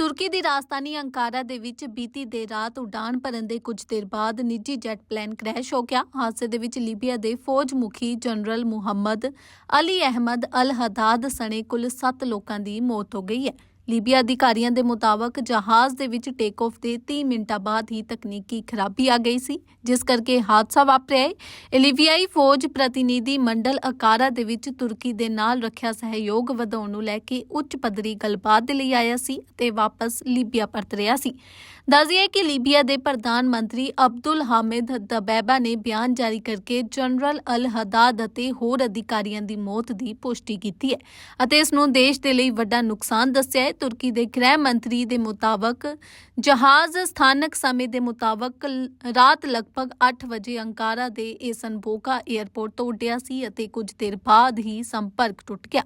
ਤੁਰਕੀ ਦੀ ਰਾਜਧਾਨੀ ਅੰਕਾਰਾ ਦੇ ਵਿੱਚ ਬੀਤੀ ਦੇਰ ਰਾਤ ਉਡਾਨ ਭਰਨ ਦੇ ਕੁਝ ਦੇਰ ਬਾਅਦ ਨਿੱਜੀ ਜੈਟ ਪਲੇਨ ਕ੍ਰੈਸ਼ ਹੋ ਗਿਆ। ਹਾਦਸੇ ਦੇ ਵਿੱਚ ਲੀਬੀਆ ਦੇ ਫੌਜ ਮੁਖੀ general Mohammed Ali Ahmed al Haddad ਸਣੇ ਕੁੱਲ 7 ਲੋਕਾਂ ਦੀ ਮੌਤ ਹੋ ਗਈ ਹੈ। ਲੀਬੀਆ ਅਧਿਕਾਰੀਆਂ ਦੇ ਮੁਤਾਬਕ ਜਹਾਜ਼ ਦੇ ਵਿੱਚ ਟੇਕ ਆਫ ਦੇ 30 ਮਿੰਟਾਂ ਬਾਅਦ ਹੀ ਤਕਨੀਕੀ ਖਰਾਬੀ ਆ ਗਈ ਸੀ, ਜਿਸ ਕਰਕੇ ਹਾਦਸਾ ਵਾਪਰਿਆ ਹੈ। ਲੀਬੀਆਈ ਫੌਜ ਪ੍ਰਤੀਨਿਧੀ ਮੰਡਲ ਅਕਾਰਾ ਦੇ ਵਿੱਚ ਤੁਰਕੀ ਦੇ ਨਾਲ ਰੱਖਿਆ ਸਹਿਯੋਗ ਵਧਾਉਣ ਨੂੰ ਲੈ ਕੇ ਉੱਚ ਪੱਧਰੀ ਗੱਲਬਾਤ ਦੇ ਲਈ ਆਇਆ ਸੀ ਤੇ ਵਾਪਸ ਲੀਬੀਆ ਪਰਤ ਰਿਹਾ ਸੀ। ਦੱਸਿਆ ਕਿ ਲੀਬੀਆ ਦੇ ਪ੍ਰਧਾਨ ਮੰਤਰੀ ਅਬਦੁਲ ਹਾਮਿਦ ਦਬੈਬਾ ਨੇ ਬਿਆਨ ਜਾਰੀ ਕਰਕੇ ਜਨਰਲ ਅਲ ਹਦਾਦ ਅਤੇ ਹੋਰ ਅਧਿਕਾਰੀਆਂ ਦੀ ਮੌਤ ਦੀ ਪੁਸ਼ਟੀ ਕੀਤੀ ਹੈ ਅਤੇ ਇਸ ਨੂੰ ਦੇਸ਼ ਦੇ ਲਈ ਵੱਡਾ ਨੁਕਸਾਨ ਦੱਸਿਆ ਹੈ। ਤੁਰਕੀ ਦੇ ਗ੍ਰਹਿ ਮੰਤਰੀ ਦੇ ਮੁਤਾਬਕ, ਜਹਾਜ਼ ਸਥਾਨਕ ਸਮੇਂ ਦੇ ਮੁਤਾਬਕ ਰਾਤ ਲਗਭਗ 8 ਵਜੇ ਅੰਕਾਰਾ ਦੇ ਏਸਨਬੋਕਾ 에ਅਰਪੋਰਟ ਤੋਂ ਉੱਡਿਆ ਸੀ ਅਤੇ ਕੁਝ ਦੇਰ ਬਾਅਦ ਹੀ ਸੰਪਰਕ ਟੁੱਟ ਗਿਆ।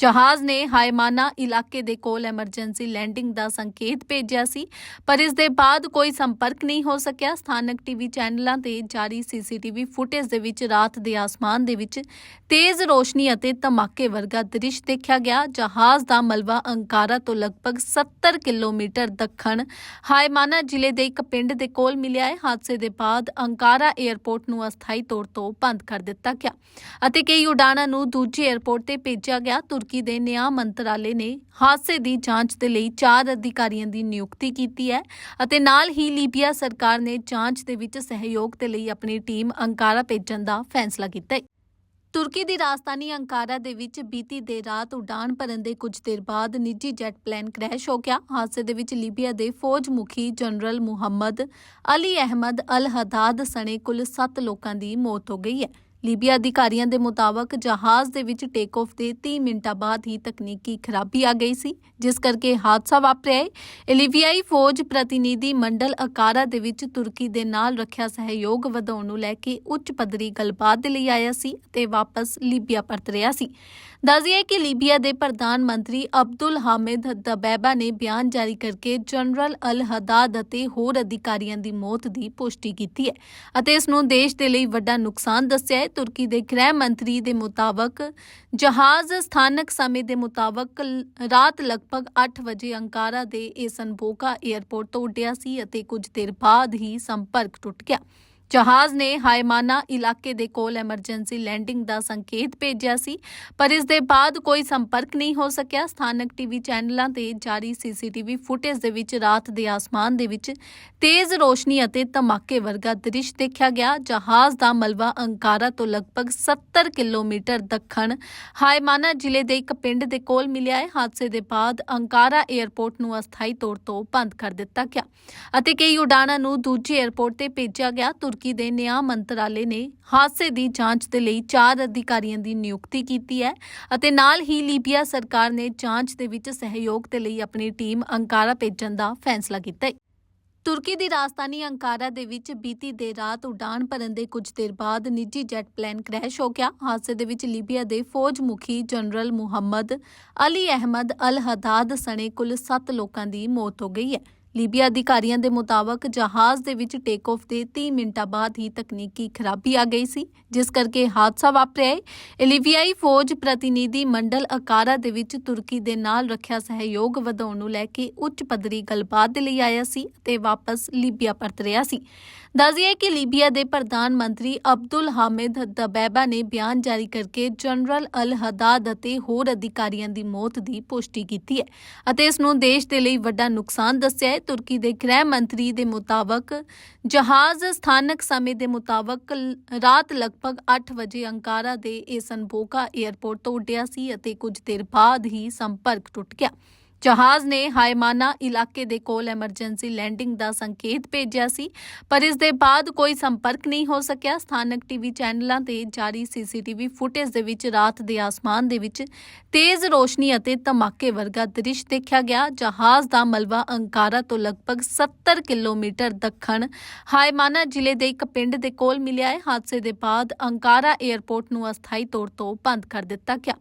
ਜਹਾਜ਼ ਨੇ ਹਾਇਮਾਨਾ ਇਲਾਕੇ ਦੇ ਕੋਲ ਐਮਰਜੈਂਸੀ ਲੈਂਡਿੰਗ ਦਾ ਸੰਕੇਤ ਭੇਜਿਆ ਸੀ, ਪਰ ਇਸ ਦੇ ਬਾਅਦ ਕੋਈ ਸੰਪਰਕ ਨਹੀਂ ਹੋ ਸਕਿਆ। ਸਥਾਨਕ ਟੀਵੀ ਚੈਨਲਾਂ ਤੇ ਜਾਰੀ ਸੀਸੀਟੀਵੀ ਫੁਟੇਜ ਦੇ ਵਿੱਚ ਰਾਤ ਦੇ ਆਸਮਾਨ ਦੇ ਵਿੱਚ ਤੇਜ਼ ਰੋਸ਼ਨੀ ਅਤੇ ਧਮਾਕੇ ਵਰਗਾ ਦ੍ਰਿਸ਼ ਦੇਖਿਆ ਗਿਆ। ਜਹਾਜ਼ ਦਾ ਮਲਬਾ ਅੰਕਾਰਾ ਤੋਂ ਲਗਭਗ 70 ਕਿਲੋਮੀਟਰ ਦੱਖਣ ਹਾਇਮਾਨਾ ਜ਼ਿਲ੍ਹੇ ਦੇ ਇੱਕ ਪਿੰਡ ਦੇ ਕੋਲ ਮਿਲਿਆ ਹੈ। ਹਾਦਸੇ ਦੇ ਬਾਅਦ ਅੰਕਾਰਾ 에ਅਰਪੋਰਟ ਨੂੰ ਅਸਥਾਈ ਤੌਰ ਤੋਂ ਬੰਦ ਕਰ ਦਿੱਤਾ ਗਿਆ ਅਤੇ ਕਈ ਉਡਾਣਾਂ ਨੂੰ ਦੂਜੇ 에ਅਰਪੋਰਟ ਤੇ ਭੇਜਿਆ ਗਿਆ। ਤੁਰਕੀ ਦੇ ਨਿਆਂ ਮੰਤਰਾਲੇ ਨੇ ਹਾਦਸੇ ਦੀ ਜਾਂਚ ਦੇ ਲਈ ਚਾਰ ਅਧਿਕਾਰੀਆਂ ਦੀ ਨਿਯੁਕਤੀ ਕੀਤੀ ਹੈ ਅਤੇ ਨਾਲ ਹੀ ਲੀਬੀਆ ਸਰਕਾਰ ਨੇ ਜਾਂਚ ਦੇ ਵਿੱਚ ਸਹਿਯੋਗ ਦੇ ਲਈ ਆਪਣੀ ਟੀਮ ਅੰਕਾਰਾ ਭੇਜਣ ਦਾ ਫੈਸਲਾ ਕੀਤਾ ਹੈ। ਤੁਰਕੀ ਦੀ ਰਾਜਧਾਨੀ ਅੰਕਾਰਾ ਦੇ ਵਿੱਚ ਬੀਤੀ ਦੇਰ ਰਾਤ ਉਡਾਨ ਭਰਨ ਦੇ ਕੁਝ ਦੇਰ ਬਾਅਦ ਨਿੱਜੀ ਜੈਟ ਪਲੇਨ ਕ੍ਰੈਸ਼ ਹੋ ਗਿਆ। ਹਾਦਸੇ ਦੇ ਵਿੱਚ ਲੀਬੀਆ ਦੇ ਫੌਜ ਮੁਖੀ general Mohammed Ali Ahmed al Haddad ਸਣੇ ਕੁੱਲ 7 ਲੋਕਾਂ ਦੀ ਮੌਤ ਹੋ ਗਈ ਹੈ। ਲੀਬੀਆ ਅਧਿਕਾਰੀਆਂ ਦੇ ਮੁਤਾਬਕ ਜਹਾਜ਼ ਦੇ ਵਿੱਚ ਟੇਕ ਆਫ ਦੇ 30 ਮਿੰਟਾਂ ਬਾਅਦ ਹੀ ਤਕਨੀਕੀ ਖਰਾਬੀ ਆ ਗਈ ਸੀ, ਜਿਸ ਕਰਕੇ ਹਾਦਸਾ ਵਾਪਰਿਆ ਹੈ। ਲੀਬੀਆਈ ਫੌਜ ਪ੍ਰਤੀਨਿਧੀ ਮੰਡਲ ਅਕਾਰਾ ਦੇ ਵਿੱਚ ਤੁਰਕੀ ਦੇ ਨਾਲ ਰੱਖਿਆ ਸਹਿਯੋਗ ਵਧਾਉਣ ਨੂੰ ਲੈ ਕੇ ਉੱਚ ਪੱਧਰੀ ਗੱਲਬਾਤ ਦੇ ਲਈ ਆਇਆ ਸੀ ਤੇ ਵਾਪਸ ਲੀਬੀਆ ਪਰਤ ਰਿਹਾ ਸੀ। ਦੱਸਿਆ ਕਿ ਲੀਬੀਆ ਦੇ ਪ੍ਰਧਾਨ ਮੰਤਰੀ ਅਬਦੁਲ ਹਾਮਿਦ ਦਬੈਬਾ ਨੇ ਬਿਆਨ ਜਾਰੀ ਕਰਕੇ ਜਨਰਲ ਅਲ ਹਦਾਦ ਅਤੇ ਹੋਰ ਅਧਿਕਾਰੀਆਂ ਦੀ ਮੌਤ ਦੀ ਪੁਸ਼ਟੀ ਕੀਤੀ ਹੈ ਅਤੇ ਇਸ ਨੂੰ ਦੇਸ਼ ਦੇ ਲਈ ਵੱਡਾ ਨੁਕਸਾਨ ਦੱਸਿਆ ਹੈ। ਤੁਰਕੀ ਦੇ ਗ੍ਰਹਿ ਮੰਤਰੀ ਦੇ ਮੁਤਾਬਕ ਜਹਾਜ਼ ਸਥਾਨਕ ਸਮੇਂ ਦੇ ਮੁਤਾਬਕ ਰਾਤ ਲਗਭਗ 8 ਵਜੇ ਅੰਕਾਰਾ ਦੇ ਏਸਨਬੋਕਾ 에ਅਰਪੋਰਟ ਤੋਂ ਉੱਡਿਆ ਸੀ ਅਤੇ ਕੁਝ ਦੇਰ ਬਾਅਦ ਹੀ ਸੰਪਰਕ ਟੁੱਟ ਗਿਆ। ਜਹਾਜ਼ ਨੇ ਹਾਇਮਾਨਾ ਇਲਾਕੇ ਦੇ ਕੋਲ ਐਮਰਜੈਂਸੀ ਲੈਂਡਿੰਗ ਦਾ ਸੰਕੇਤ ਭੇਜਿਆ ਸੀ, ਪਰ ਇਸ ਦੇ ਬਾਅਦ ਕੋਈ ਸੰਪਰਕ ਨਹੀਂ ਹੋ ਸਕਿਆ। ਸਥਾਨਕ ਟੀਵੀ ਚੈਨਲਾਂ ਤੇ ਜਾਰੀ ਸੀਸੀਟੀਵੀ ਫੁਟੇਜ ਦੇ ਵਿੱਚ ਰਾਤ ਦੇ ਆਸਮਾਨ ਦੇ ਵਿੱਚ ਤੇਜ਼ ਰੋਸ਼ਨੀ ਅਤੇ ਧਮਾਕੇ ਵਰਗਾ ਦ੍ਰਿਸ਼ ਦੇਖਿਆ ਗਿਆ। ਜਹਾਜ਼ ਦਾ ਮਲਬਾ ਅੰਕਾਰਾ ਤੋਂ ਲਗਭਗ 70 ਕਿਲੋਮੀਟਰ ਦੱਖਣ ਹਾਇਮਾਨਾ ਜ਼ਿਲ੍ਹੇ ਦੇ ਇੱਕ ਪਿੰਡ ਦੇ ਕੋਲ ਮਿਲਿਆ ਹੈ। ਹਾਦਸੇ ਦੇ ਬਾਅਦ ਅੰਕਾਰਾ 에ਅਰਪੋਰਟ ਨੂੰ ਅਸਥਾਈ ਤੌਰ ਤੋਂ ਬੰਦ ਕਰ ਦਿੱਤਾ ਗਿਆ ਅਤੇ ਕਈ ਉਡਾਣਾਂ ਨੂੰ ਦੂਜੇ 에ਅਰਪੋਰਟ ਤੇ ਭੇਜਿਆ ਗਿਆ। ਤੁਰਕੀ ਦੇ ਨਿਆਂ ਮੰਤਰਾਲੇ ਨੇ ਹਾਦਸੇ ਦੀ ਜਾਂਚ ਦੇ ਲਈ ਚਾਰ ਅਧਿਕਾਰੀਆਂ ਦੀ ਨਿਯੁਕਤੀ ਕੀਤੀ ਹੈ ਅਤੇ ਨਾਲ ਹੀ ਲੀਬੀਆ ਸਰਕਾਰ ਨੇ ਜਾਂਚ ਦੇ ਵਿੱਚ ਸਹਿਯੋਗ ਦੇ ਲਈ ਆਪਣੀ ਟੀਮ ਅੰਕਾਰਾ ਭੇਜਣ ਦਾ ਫੈਸਲਾ ਕੀਤਾ ਹੈ। ਤੁਰਕੀ ਦੀ ਰਾਜਧਾਨੀ ਅੰਕਾਰਾ ਦੇ ਵਿੱਚ ਬੀਤੀ ਦੇਰ ਰਾਤ ਉਡਾਨ ਭਰਨ ਦੇ ਕੁਝ ਦੇਰ ਬਾਅਦ ਨਿੱਜੀ ਜੈਟ ਪਲੇਨ ਕ੍ਰੈਸ਼ ਹੋ ਗਿਆ। ਹਾਦਸੇ ਦੇ ਵਿੱਚ ਲੀਬੀਆ ਦੇ ਫੌਜ ਮੁਖੀ general Mohammed Ali Ahmed al Haddad ਸਣੇ ਕੁੱਲ 7 ਲੋਕਾਂ ਦੀ ਮੌਤ ਹੋ ਗਈ ਹੈ। ਲੀਬੀਆ ਅਧਿਕਾਰੀਆਂ ਦੇ ਮੁਤਾਬਕ ਜਹਾਜ਼ ਦੇ ਵਿੱਚ ਟੇਕ ਆਫ ਦੇ 30 ਮਿੰਟਾਂ ਬਾਅਦ ਹੀ ਤਕਨੀਕੀ ਖਰਾਬੀ ਆ ਗਈ ਸੀ, ਜਿਸ ਕਰਕੇ ਹਾਦਸਾ ਵਾਪਰਿਆ ਹੈ। ਲੀਬੀਆਈ ਫੌਜ ਪ੍ਰਤੀਨਿਧੀ ਮੰਡਲ ਅਕਾਰਾ ਦੇ ਵਿੱਚ ਤੁਰਕੀ ਦੇ ਨਾਲ ਰੱਖਿਆ ਸਹਿਯੋਗ ਵਧਾਉਣ ਨੂੰ ਲੈ ਕੇ ਉੱਚ ਪੱਧਰੀ ਗੱਲਬਾਤ ਦੇ ਲਈ ਆਇਆ ਸੀ ਤੇ ਵਾਪਸ ਲੀਬੀਆ ਪਰਤ ਰਿਹਾ ਸੀ। ਦੱਸਿਆ ਕਿ ਲੀਬੀਆ ਦੇ ਪ੍ਰਧਾਨ ਮੰਤਰੀ ਅਬਦੁਲ ਹਾਮਿਦ ਦਬੈਬਾ ਨੇ ਬਿਆਨ ਜਾਰੀ ਕਰਕੇ ਜਨਰਲ ਅਲ ਹਦਾਦ ਅਤੇ ਹੋਰ ਅਧਿਕਾਰੀਆਂ ਦੀ ਮੌਤ ਦੀ ਪੁਸ਼ਟੀ ਕੀਤੀ ਹੈ ਅਤੇ ਇਸ ਨੂੰ ਦੇਸ਼ ਦੇ ਲਈ ਵੱਡਾ ਨੁਕਸਾਨ ਦੱਸਿਆ ਹੈ। ਤੁਰਕੀ ਦੇ ਗ੍ਰਹਿ ਮੰਤਰੀ ਦੇ ਮੁਤਾਬਕ ਜਹਾਜ਼ ਸਥਾਨਕ ਸਮੇਂ ਦੇ ਮੁਤਾਬਕ ਰਾਤ ਲਗਭਗ 8 ਵਜੇ ਅੰਕਾਰਾ ਦੇ ਏਸਨਬੋਕਾ 에ਅਰਪੋਰਟ ਤੋਂ ਉੱਡਿਆ ਸੀ ਅਤੇ ਕੁਝ ਦੇਰ ਬਾਅਦ ਹੀ ਸੰਪਰਕ ਟੁੱਟ ਗਿਆ। ਜਹਾਜ਼ ਨੇ ਹਾਇਮਾਨਾ ਇਲਾਕੇ ਦੇ ਕੋਲ ਐਮਰਜੈਂਸੀ ਲੈਂਡਿੰਗ ਦਾ ਸੰਕੇਤ ਭੇਜਿਆ ਸੀ, ਪਰ ਇਸ ਦੇ ਬਾਅਦ ਕੋਈ ਸੰਪਰਕ ਨਹੀਂ ਹੋ ਸਕਿਆ। ਸਥਾਨਕ ਟੀਵੀ ਚੈਨਲਾਂ ਤੇ ਜਾਰੀ ਸੀਸੀਟੀਵੀ ਫੁਟੇਜ ਦੇ ਵਿੱਚ ਰਾਤ ਦੇ ਆਸਮਾਨ ਦੇ ਵਿੱਚ ਤੇਜ਼ ਰੋਸ਼ਨੀ ਅਤੇ ਧਮਾਕੇ ਵਰਗਾ ਦ੍ਰਿਸ਼ ਦੇਖਿਆ ਗਿਆ। ਜਹਾਜ਼ ਦਾ ਮਲਬਾ ਅੰਕਾਰਾ ਤੋਂ ਲਗਭਗ 70 ਕਿਲੋਮੀਟਰ ਦੱਖਣ ਹਾਇਮਾਨਾ ਜ਼ਿਲ੍ਹੇ ਦੇ ਇੱਕ ਪਿੰਡ ਦੇ ਕੋਲ ਮਿਲਿਆ ਹੈ। ਹਾਦਸੇ ਦੇ ਬਾਅਦ ਅੰਕਾਰਾ 에ਅਰਪੋਰਟ ਨੂੰ ਅਸਥਾਈ ਤੌਰ ਤੋਂ ਬੰਦ ਕਰ ਦਿੱਤਾ ਗਿਆ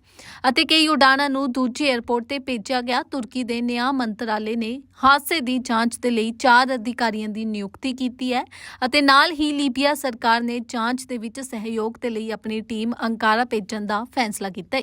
ਅਤੇ ਕਈ ਉਡਾਣਾਂ ਨੂੰ ਦੂਜੇ 에ਅਰਪੋਰਟ ਤੇ ਭੇਜਿਆ ਗਿਆ। ਤੁਰਕੀ ਦੇ ਨਿਆਂ ਮੰਤਰਾਲੇ ਨੇ ਹਾਦਸੇ ਦੀ ਜਾਂਚ ਦੇ ਲਈ ਚਾਰ ਅਧਿਕਾਰੀਆਂ ਦੀ ਨਿਯੁਕਤੀ ਕੀਤੀ ਹੈ ਅਤੇ ਨਾਲ ਹੀ ਲੀਬੀਆ ਸਰਕਾਰ ਨੇ ਜਾਂਚ ਦੇ ਵਿੱਚ ਸਹਿਯੋਗ ਦੇ ਲਈ ਆਪਣੀ ਟੀਮ ਅੰਕਾਰਾ ਭੇਜਣ ਦਾ ਫੈਸਲਾ ਕੀਤਾ ਹੈ।